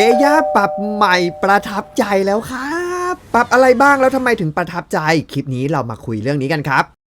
เดย่าปรับใหม่ประทับใจแล้วครับ ปรับอะไรบ้างแล้วทำไมถึงประทับใจ คลิปนี้เรามาคุยเรื่องนี้กันครับ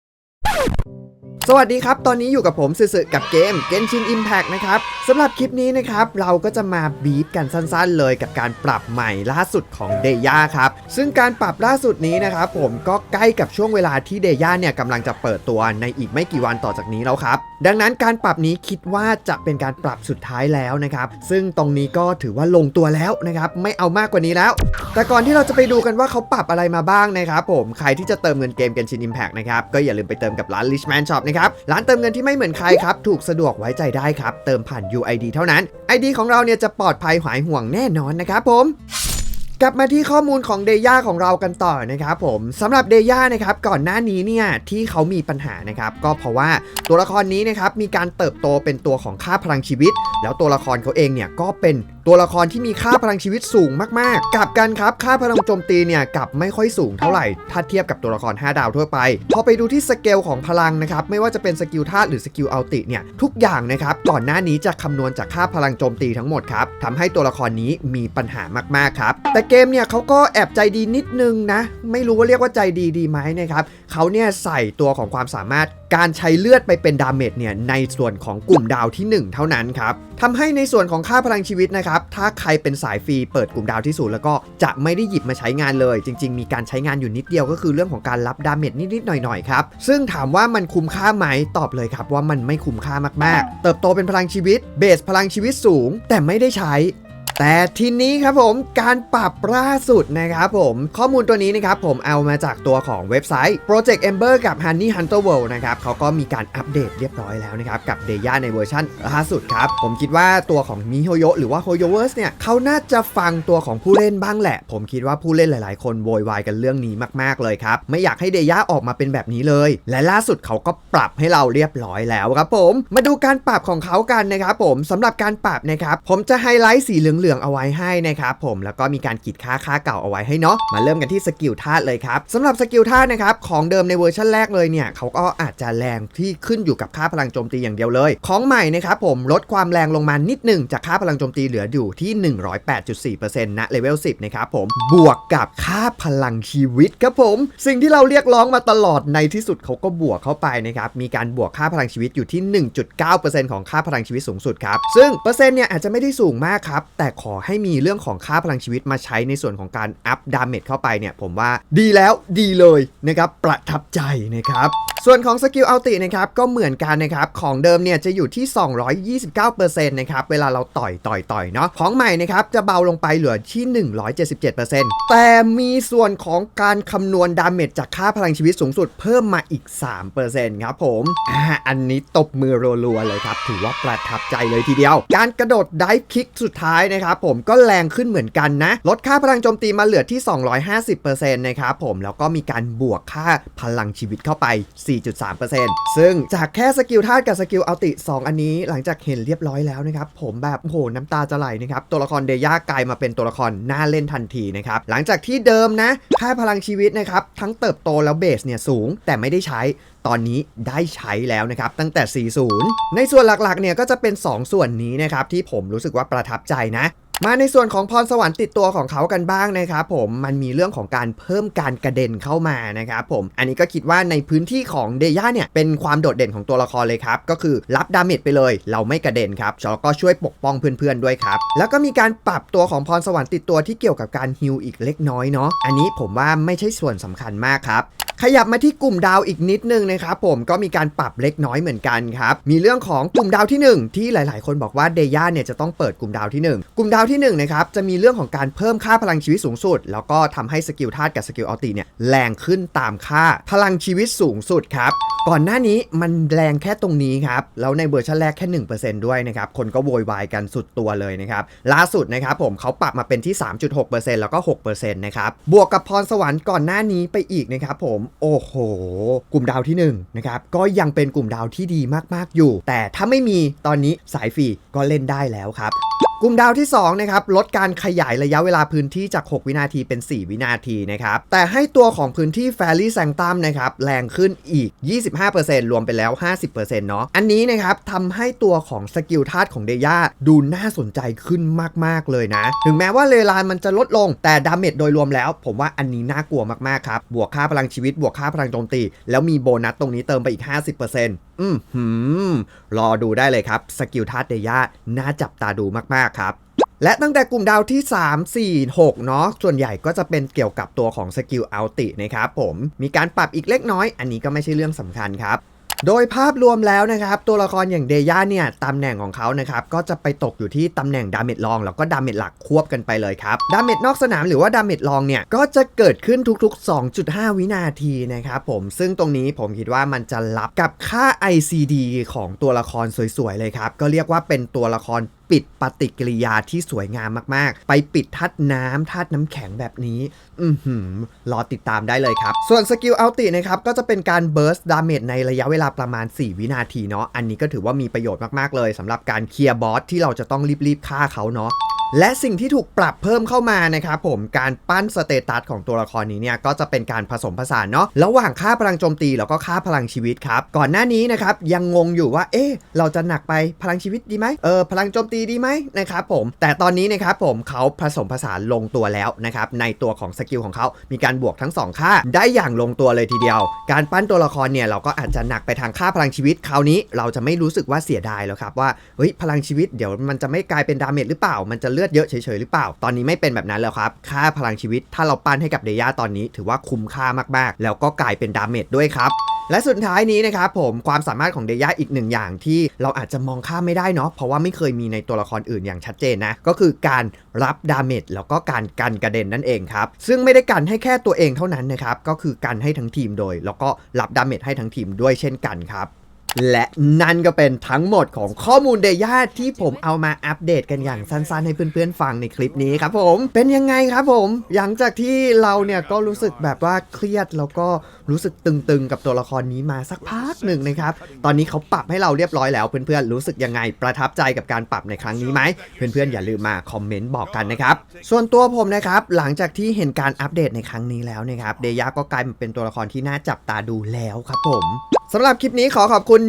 สวัสดีครับ ตอนนี้อยู่กับผมสื่อกับเกม Genshin Impact นะครับสำหรับคลิปนี้นะครับ เราก็จะมาบีบกันสั้นๆ เลยกับการปรับใหม่ล่าสุดของเดย่าครับ ซึ่งการปรับล่าสุดนี้นะครับ ผมก็ใกล้กับช่วงเวลาที่เดย่าเนี่ยกำลังจะเปิดตัวในอีกไม่กี่วันต่อจากนี้แล้วครับ ดังนั้นการปรับนี้คิดว่าจะเป็นการปรับสุดท้ายแล้วนะครับ ซึ่งตรงนี้ก็ถือว่าลงตัวแล้วนะครับ ไม่เอามากกว่านี้แล้ว แต่ก่อนที่เราจะไปดูกันว่าเขาปรับอะไรมาบ้างนะครับ ผม ใครที่จะเติมเงินเกม Genshin Impact นะครับ ก็อย่าลืมไปเติมกับร้าน Richman Shop นะครับ ร้านเติมเงินที่ไม่เหมือนใครครับ ถูกสะดวกไว้ใจได้ครับ เติมผ่าน UID เท่านั้น ID ของเราเนี่ยจะปลอดภัยหายห่วงแน่นอนนะครับผมกลับมาที่ข้อมูลของเดย่าของเรากันต่อนะครับผมสำหรับเดย่านะครับก่อนหน้านี้เนี่ยที่เขามีปัญหานะครับก็เพราะว่าตัวละครนี้นะครับมีการเติบโตเป็นตัวของค่าพลังชีวิต แล้วตัวละครเขาเองเนี่ยก็เป็นตัวละครที่มีค่าพลังชีวิตสูงมากๆกลับกันครับค่าพลังโจมตีเนี่ยกลับไม่ค่อยสูงเท่าไหร่ ถ้าเทียบกับตัวละคร 5 ดาวทั่วไป พอไปดูที่สเกลของพลังนะครับไม่ว่าจะเป็นสกิลธาตุหรือสกิลอัลติเนี่ยทุกอย่างนะครับก่อนหน้านี้จะคำนวณจากค่าพลังโจมตีทั้งหมดครับทำให้ตัวละครนี้มีปัญหามากๆครับแต่เกมเนี่ยเขาก็แอบใจดีนิดนึงนะไม่รู้ว่าเรียกว่าใจดีดีไหมนะครับ เขาเนี่ยใส่ตัวของความสามารถการใช้เลือดไปเป็นดาเมจเนี่ยในส่วนของกลุ่มดาวที่ 1 เท่านั้นครับทำให้ในส่วนของค่าพลังชีวิตนะครับถ้าใครเป็นสายฟรีเปิดกลุ่มดาวที่ศูนย์แล้วก็จะไม่ได้หยิบมาใช้งานเลย จริง ๆ มีการใช้งานอยู่นิดเดียวก็คือเรื่องของการรับดาเมจนิดๆหน่อยๆครับซึ่งถามว่ามันคุ้มค่าไหมตอบเลยครับว่ามันไม่คุ้มค่ามากๆ เติบโตเป็นพลังชีวิตเบสพลังชีวิตสูง แต่ไม่ได้ใช้ แต่ทีนี้ครับผมการปรับล่าสุดนะครับผมข้อมูลตัวนี้นะครับผมเอามาจากตัวของเว็บไซต์ Project Ember กับ Honey Hunter World นะครับเขาก็มีการอัปเดตเรียบร้อยแล้วนะครับกับ d e y a ในเวอร์ชันล่าสุดครับ ผมคิดว่าตัวของมิโฮโยหรือว่า h o y o v e r s e เนี่ยเขาน่าจะฟังตัวของผู้เล่นบ้างแหละ ผมคิดว่าผู้เล่นหลาย ๆ คนโวยวายกันเรื่องนี้มาก ๆ เลยครับ ไม่อยากให้เดย่าออกมาเป็นแบบนี้เลย และล่าสุดเขาก็ปรับให้เราเรียบร้อยแล้วครับผม มาดูการปรับของเขากันนะครับผมสำหรับการปรับนะครับผมจะไฮไลท์สีเหลืองๆเอาไว้ให้นะครับผมแล้วก็มีการขีดค่าค่าเก่าเอาไว้ให้เนาะมาเริ่มกันที่สกิลธาตุเลยครับสำหรับสกิลธาตุนะครับของเดิมในเวอร์ชันแรกเลยเนี่ยเขาก็อาจจะแรงที่ขึ้นอยู่กับค่าพลังโจมตีอย่างเดียวเลย ของใหม่นะครับผมลดความแรงลงมานิดหนึ่งจากค่าพลังโจมตีเหลืออยู่ที่ 108.4%ณเลเวล10นะครับผมบวกกับค่าพลังชีวิตครับผม สิ่งที่เราเรียกร้องมาตลอดในที่สุดเขาก็บวกเข้าไปนะครับมีการบวกค่าพลังชีวิตอยู่ที่ 1.9%ของค่าพลังชีวิตสูงสุดครับซึ่งเปอร์เซ็นต์เนี่ยอาจจะไม่ได้สูงมากครับแต่ขอให้มีเรื่องของค่าพลังชีวิตมาใช้ในส่วนของการอัพดาเมจเข้าไปเนี่ย ผมว่าดีแล้วดีเลยนะครับ ประทับใจนะครับ ส่วนของสกิลอัลตินะครับ ก็เหมือนกันนะครับ ของเดิมเนี่ยจะอยู่ที่ 229%นะครับ เวลาเราต่อยต่อยต่อยเนาะของใหม่นะครับจะเบาลงไปเหลือที่ 177%แต่มีส่วนของการคำนวณดาเมจจากค่าพลังชีวิตสูงสุดเพิ่มมาอีก 3%ครับผมอันนี้ตบมือรัวๆเลยครับ ถือว่าประทับใจเลยทีเดียว การกระโดดไดฟ์คิกสุดท้ายนะครับผมก็แรงขึ้นเหมือนกันนะ ลดค่าพลังโจมตีมาเหลือที่ 250%นะครับผมแล้วก็มีการบวกค่าพลังชีวิตเข้าไป 4.3%ซึ่งจากแค่สกิลธาตุกับสกิลอัลติ 2 อันนี้หลังจากเห็นเรียบร้อยแล้วนะครับผมแบบโอ้โหน้ำตาจะไหลนะครับตัวละครเดย่ากลายมาเป็นตัวละครน่าเล่นทันทีนะครับหลังจากที่เดิมนะค่าพลังชีวิตนะครับทั้งเติบโตแล้วเบสเนี่ยสูงแต่ไม่ได้ใช้ ตอนนี้ได้ใช้แล้วนะครับตั้งแต่ 40 ในส่วนหลักๆเนี่ยก็จะเป็น 2 ส่วนนี้นะครับที่ผมรู้สึกว่าประทับใจนะ มาในส่วนของพรสวรรค์ติดตัวของเขากันบ้างนะครับผมมันมีเรื่องของการเพิ่มการกระเด็นเข้ามานะครับผมอันนี้ก็คิดว่าในพื้นที่ของเดย่าเนี่ยเป็นความโดดเด่นของตัวละครเลยครับก็คือรับดาเมจไปเลย เราไม่กระเด็นครับแล้วก็ช่วยปกป้องเพื่อนๆด้วยครับแล้วก็มีการปรับตัวของพรสวรรค์ติดตัวที่เกี่ยวกับการฮิลอีกเล็กน้อยเนาะอันนี้ผมว่าไม่ใช่ส่วนสำคัญมากครับขยับมาที่กลุ่มดาวอีกนิดนึงนะครับผมก็มีการปรับเล็กน้อยเหมือนกันครับมีเรื่องของกลุ่มดาวที่ 1 ที่หลาย ๆ คนบอกว่าเดย่าเนี่ยจะต้องเปิดกลุ่มดาวที่ 1 กลุ่มดาวที่1นะครับจะมีเรื่องของการเพิ่มค่าพลังชีวิตสูงสุด แล้วก็ทำให้สกิลธาตุกับสกิลอัลติเนี่ยแรงขึ้นตามค่าพลังชีวิตสูงสุดครับก่อนหน้านี้มันแรงแค่ตรงนี้ครับแล้วในเวอร์ชันแรกแค่ 1%ด้วยนะครับคนก็โวยวายกันสุดตัวเลยนะครับล่าสุดนะครับผมเขาปรับมาเป็นที่ 3.6%แล้วก็6%นะครับบวกกับพรสวรรค์ก่อนหน้านี้ไปอีกนะครับผมโอ้โห กลุ่มดาวที่1นะครับก็ยังเป็นกลุ่มดาวที่ดีมากๆอยู่ แต่ถ้าไม่มีตอนนี้สายฟรีก็เล่นได้แล้วครับ กลุ่มดาวที่2นะครับลดการขยายระยะเวลาพื้นที่จาก 6 วินาทีเป็น 4 วินาทีนะครับแต่ให้ตัวของพื้นที่ f a i r y Sanctum นะครับแรงขึ้นอีก 25%รวมไปแล้ว 50%เนาะอันนี้นะครับทำให้ตัวของสกิลธาตุของเดย่าดูน่าสนใจขึ้นมาก ๆ เลยนะ ถึงแม้ว่าเลลานมันจะลดลง แต่ดาเมจโดยรวมแล้ว ผมว่าอันนี้น่ากลัวมาก ๆ ครับ บวกค่าพลังชีวิตบวกค่าพลังโจมตี แล้วมีโบนัสตรงนี้เติมไปอีก 50%อืมหืมรอดูได้เลยครับ สกิลธาตุเดย่าน่าจับตาดูมากครับและตั้งแต่กลุ่มดาวที่ 3 4 6 เนาะ ส่วนใหญ่ก็จะเป็นเกี่ยวกับตัวของสกิลอัลตินะครับผม มีการปรับอีกเล็กน้อย อันนี้ก็ไม่ใช่เรื่องสำคัญครับ โดยภาพรวมแล้วนะครับ ตัวละครอย่างเดย่าเนี่ยตำแหน่งของเขานะครับ ก็จะไปตกอยู่ที่ตำแหน่งดาเมจรอง แล้วก็ดาเมจหลักควบกันไปเลยครับ ดาเมจนอกสนามหรือว่าดาเมจรองเนี่ย ก็จะเกิดขึ้นทุกๆ 2.5 วินาทีนะครับผม ซึ่งตรงนี้ผมคิดว่ามันจะรับกับค่า ICD ของตัวละครสวยๆเลยครับ ก็เรียกว่าเป็นตัวละคร ปิดปฏิกิริยาที่สวยงามมากๆ ไปปิดทัดน้ำทัดน้ำแข็งแบบนี้ อือหือรอติดตามได้เลยครับ ส่วนสกิลอัลตินะครับ ก็จะเป็นการเบิร์สดาเมจในระยะเวลาประมาณ 4 วินาทีเนาะอันนี้ก็ถือว่ามีประโยชน์มากๆเลยสำหรับการเคลียร์บอสที่เราจะต้องรีบๆฆ่าเขาเนาะ และสิ่งที่ถูกปรับเพิ่มเข้ามานะครับผมการปั้นสเตตัสของตัวละครนี้เนี่ยก็จะเป็นการผสมผสานเนาะระหว่างค่าพลังโจมตีแล้วก็ค่าพลังชีวิตครับก่อนหน้านี้นะครับยังงงอยู่ว่าเอ๊ะเราจะหนักไปพลังชีวิตดีไหมเออพลังโจมตีดีไหมนะครับผมแต่ตอนนี้นะครับผมเขาผสมผสานลงตัวแล้วนะครับในตัวของสกิลของเขามีการบวกทั้งสองค่า ได้อย่างลงตัวเลยทีเดียว การปั้นตัวละครเนี่ยเราก็อาจจะหนักไปทางค่าพลังชีวิตคราวนี้เราจะไม่รู้สึกว่าเสียดายแล้วครับว่าเฮ้ยพลังชีวิตเดี๋ยวมันจะไม่กลายเป็นดาเมจหรือเปล่ามันจะเลือดเยอะเฉยๆหรือเปล่า ตอนนี้ไม่เป็นแบบนั้นแล้วครับ ค่าพลังชีวิตถ้าเราปั้นให้กับเดย่าตอนนี้ ถือว่าคุ้มค่ามากๆ แล้วก็กลายเป็นดาเมจด้วยครับและสุดท้ายนี้นะครับผมความสามารถของเดย่าอีกหนึ่งอย่างที่เราอาจจะมองข้ามไม่ได้เนาะเพราะว่าไม่เคยมีในตัวละครอื่นอย่างชัดเจนนะ ก็คือการรับดาเมจแล้วก็การกันกระเด็นนั่นเองครับ ซึ่งไม่ได้กันให้แค่ตัวเองเท่านั้นนะครับ ก็คือกันให้ทั้งทีมโดย แล้วก็รับดาเมจให้ทั้งทีมด้วยเช่นกันครับ และนั่นก็เป็นทั้งหมดของข้อมูลเดย่าที่ผมเอามาอัปเดตกันอย่างสั้นๆ ให้เพื่อนๆฟังในคลิปนี้ครับผม เป็นยังไงครับผม หลังจากที่เราเนี่ยก็รู้สึกแบบว่าเครียดแล้วก็รู้สึกตึงๆ กับตัวละครนี้มาสักพักหนึ่งนะครับ ตอนนี้เขาปรับให้เราเรียบร้อยแล้วเพื่อนๆรู้สึกยังไงประทับใจกับการปรับในครั้งนี้ไหมเพื่อนๆอย่าลืมมาคอมเมนต์บอกกันนะครับ ส่วนตัวผมนะครับหลังจากที่เห็นการอัปเดตในครั้งนี้แล้วนะครับเดย่าก็กลายมาเป็นตัวละครที่น่าจับตาดูแล้วครับผม สำหรับคลิปนี้ขอขอบคุณ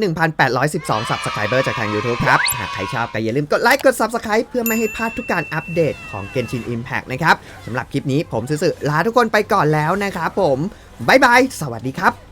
11,812 Subscriber จากทาง YouTube ครับ หากใครชอบก็อย่าลืมกดไลค์กด Subscribe เพื่อไม่ให้พลาดทุกการอัปเดตของ Genshin Impact นะครับสำหรับคลิปนี้ผมซื่อๆลาทุกคนไปก่อนแล้วนะครับผมบ๊ายบาย สวัสดีครับ